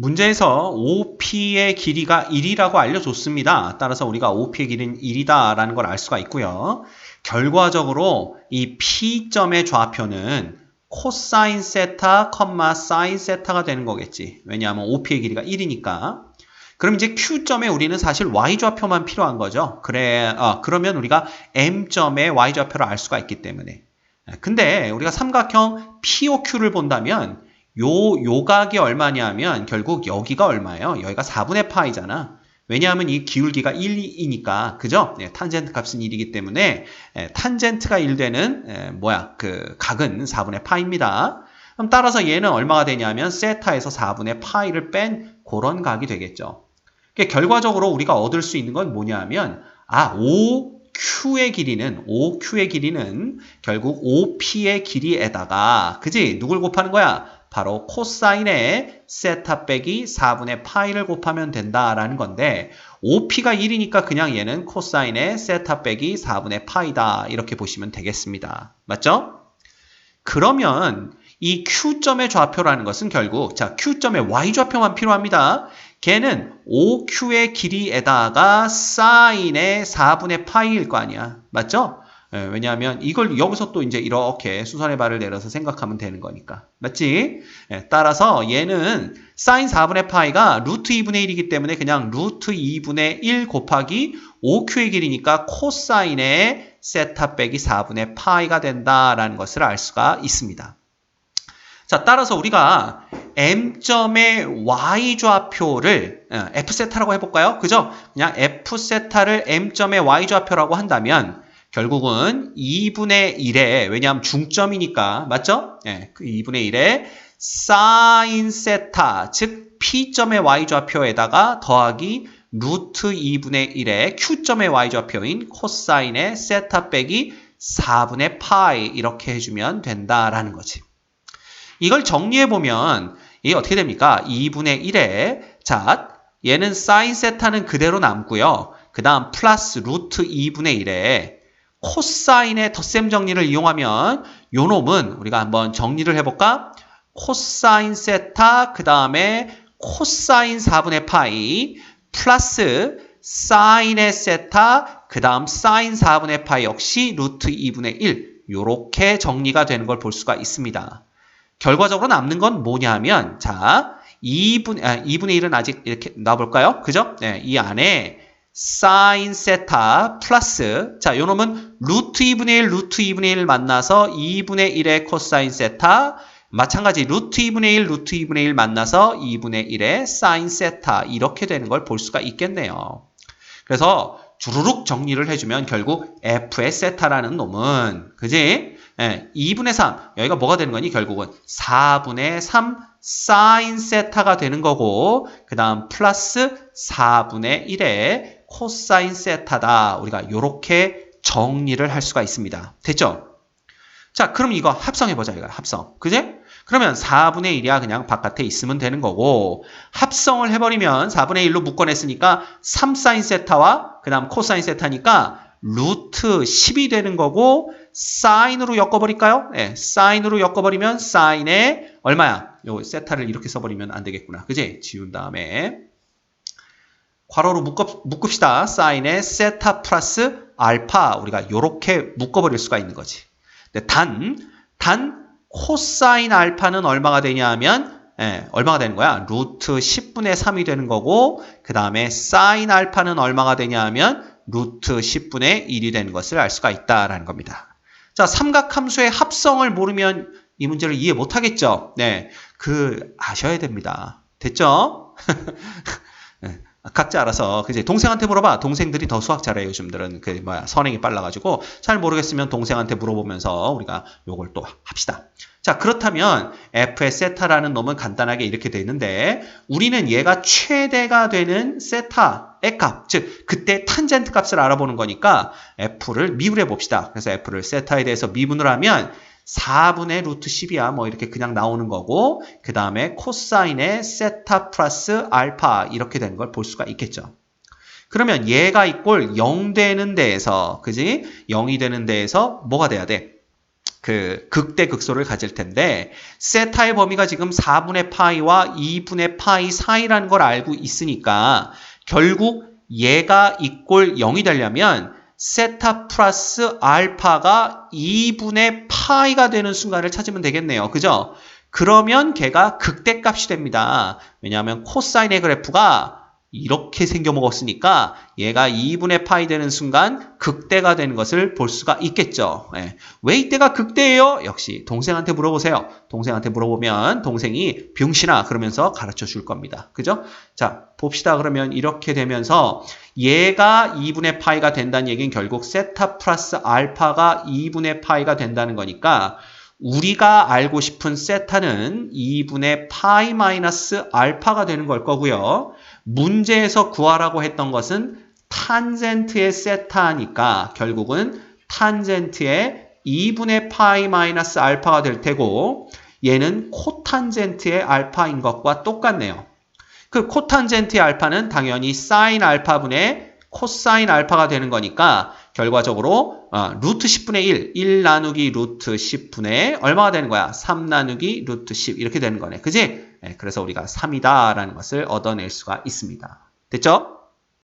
문제에서 OP의 길이가 1이라고 알려줬습니다. 따라서 우리가 OP의 길이는 1이다라는 걸 알 수가 있고요. 결과적으로 이 P점의 좌표는 코사인 세타, 컴마 사인 세타가 되는 거겠지. 왜냐하면 OP의 길이가 1이니까. 그럼 이제 Q점에 우리는 사실 Y좌표만 필요한 거죠. 그래, 어, 그러면 우리가 M점의 Y좌표를 알 수가 있기 때문에. 근데 우리가 삼각형 POQ를 본다면 요 요각이 얼마냐면 결국 여기가 얼마예요? 여기가 4분의 파이잖아. 왜냐하면 이 기울기가 1이니까 그죠? 네, 탄젠트 값은 1이기 때문에 에, 탄젠트가 1 되는 에, 뭐야 그 각은 4분의 파입니다. 그럼 따라서 얘는 얼마가 되냐면 세타에서 4분의 파이를 뺀 그런 각이 되겠죠. 그러니까 결과적으로 우리가 얻을 수 있는 건 뭐냐면 아 5q의 길이는 5q의 길이는 결국 5p의 길이에다가 그지 누굴 곱하는 거야? 바로 코사인의 세타 빼기 4분의 파이를 곱하면 된다라는 건데 OP가 1이니까 그냥 얘는 코사인의 세타 빼기 4분의 파이다 이렇게 보시면 되겠습니다. 맞죠? 그러면 이 Q점의 좌표라는 것은 결국 자 Q점의 Y좌표만 필요합니다. 걔는 OQ의 길이에다가 사인의 4분의 파이일 거 아니야. 맞죠? 예, 왜냐하면 이걸 여기서 또 이제 이렇게 수선의 발을 내려서 생각하면 되는 거니까. 맞지? 예, 따라서 얘는 사인 4분의 파이가 루트 2분의 1이기 때문에 그냥 루트 2분의 1 곱하기 5q의 길이니까 코사인의 세타 빼기 4분의 파이가 된다라는 것을 알 수가 있습니다. 자, 따라서 우리가 m점의 y좌표를 어, f세타라고 해볼까요? 그죠? 그냥 f세타를 m점의 y좌표라고 한다면 결국은 2분의 1에 왜냐하면 중점이니까 맞죠? 예, 그 2분의 1에 사인 세타 즉 P점의 y좌표에다가 더하기 루트 2분의 1의 Q점의 y좌표인 코사인의 세타 빼기 4분의 파이 이렇게 해주면 된다라는 거지. 이걸 정리해보면 이게 어떻게 됩니까? 2분의 1에 자 얘는 사인 세타는 그대로 남고요. 그 다음 플러스 루트 2분의 1에 코사인의 덧셈 정리를 이용하면 요 놈은 우리가 한번 정리를 해볼까? 코사인 세타 그 다음에 코사인 4분의 파이 플러스 사인의 세타 그 다음 사인 4분의 파이 역시 루트 2분의 1 요렇게 정리가 되는 걸 볼 수가 있습니다. 결과적으로 남는 건 뭐냐 하면 자 2분, 아, 2분의 1은 아직 이렇게 놔볼까요? 그죠? 네, 이 안에 사인 세타 플러스. 자 요 놈은 루트 2분의 1 루트 2분의 1 만나서 2분의 1의 코사인 세타. 마찬가지 루트 2분의 1 루트 2분의 1 만나서 2분의 1의 사인 세타. 이렇게 되는 걸 볼 수가 있겠네요. 그래서 주르륵 정리를 해주면 결국 f의 세타라는 놈은 그지? 예, 2분의 3 여기가 뭐가 되는 거니? 결국은 4분의 3 사인 세타가 되는 거고 그 다음 플러스 4분의 1의 코사인 세타다. 우리가 이렇게 정리를 할 수가 있습니다. 됐죠? 자, 그럼 이거 합성해보자, 이거 합성. 그지? 그러면 4분의 1이야 그냥 바깥에 있으면 되는 거고 합성을 해버리면 4분의 1로 묶어냈으니까 3사인 세타와 그 다음 코사인 세타니까 루트 10이 되는 거고 사인으로 엮어버릴까요? 네, 사인으로 엮어버리면 사인에 얼마야? 요 세타를 이렇게 써버리면 안 되겠구나. 그지? 지운 다음에 괄호로 묶어, 묶읍시다. 사인의 세타 플러스 알파 우리가 이렇게 묶어버릴 수가 있는 거지. 단, 단 코사인 알파는 얼마가 되냐 하면 예, 얼마가 되는 거야? 루트 10분의 3이 되는 거고 그 다음에 사인 알파는 얼마가 되냐 하면 루트 10분의 1이 되는 것을 알 수가 있다라는 겁니다. 자, 삼각함수의 합성을 모르면 이 문제를 이해 못하겠죠? 네, 그 아셔야 됩니다. 됐죠? 각자 알아서 그지 동생한테 물어봐. 동생들이 더 수학 잘해요 요즘들은 그 뭐야 선행이 빨라가지고 잘 모르겠으면 동생한테 물어보면서 우리가 요걸 또 합시다. 자 그렇다면 f의 세타라는 놈은 간단하게 이렇게 돼 있는데 우리는 얘가 최대가 되는 세타의 값 즉 그때 탄젠트 값을 알아보는 거니까 f를 미분해 봅시다. 그래서 f를 세타에 대해서 미분을 하면 4분의 루트 10이야. 뭐 이렇게 그냥 나오는 거고 그 다음에 코사인의 세타 플러스 알파 이렇게 되는 걸 볼 수가 있겠죠. 그러면 얘가 이꼴 0 되는 데에서 그지? 0이 되는 데에서 뭐가 돼야 돼? 그 극대 극소를 가질 텐데 세타의 범위가 지금 4분의 파이와 2분의 파이 사이라는 걸 알고 있으니까 결국 얘가 이꼴 0이 되려면 세타 플러스 알파가 2분의 파이가 되는 순간을 찾으면 되겠네요. 그죠? 그러면 걔가 극대값이 됩니다. 왜냐하면 코사인의 그래프가 이렇게 생겨 먹었으니까 얘가 2분의 파이 되는 순간 극대가 되는 것을 볼 수가 있겠죠. 예. 왜 이때가 극대예요? 역시 동생한테 물어보세요. 동생한테 물어보면 동생이 병신아 그러면서 가르쳐 줄 겁니다. 그죠? 자, 봅시다. 그러면 이렇게 되면서 얘가 2분의 파이가 된다는 얘기는 결국 세타 플러스 알파가 2분의 파이가 된다는 거니까 우리가 알고 싶은 세타는 2분의 파이 마이너스 알파가 되는 걸 거고요. 문제에서 구하라고 했던 것은 탄젠트의 세타니까 결국은 탄젠트의 2분의 파이 마이너스 알파가 될 테고 얘는 코탄젠트의 알파인 것과 똑같네요. 그 코탄젠트의 알파는 당연히 사인 알파분의 코사인 알파가 되는 거니까 결과적으로 어, 루트 10분의 1, 1 나누기 루트 10분의 얼마가 되는 거야? 3 나누기 루트 10 이렇게 되는 거네. 그지? 네, 그래서 우리가 3이다 라는 것을 얻어낼 수가 있습니다. 됐죠?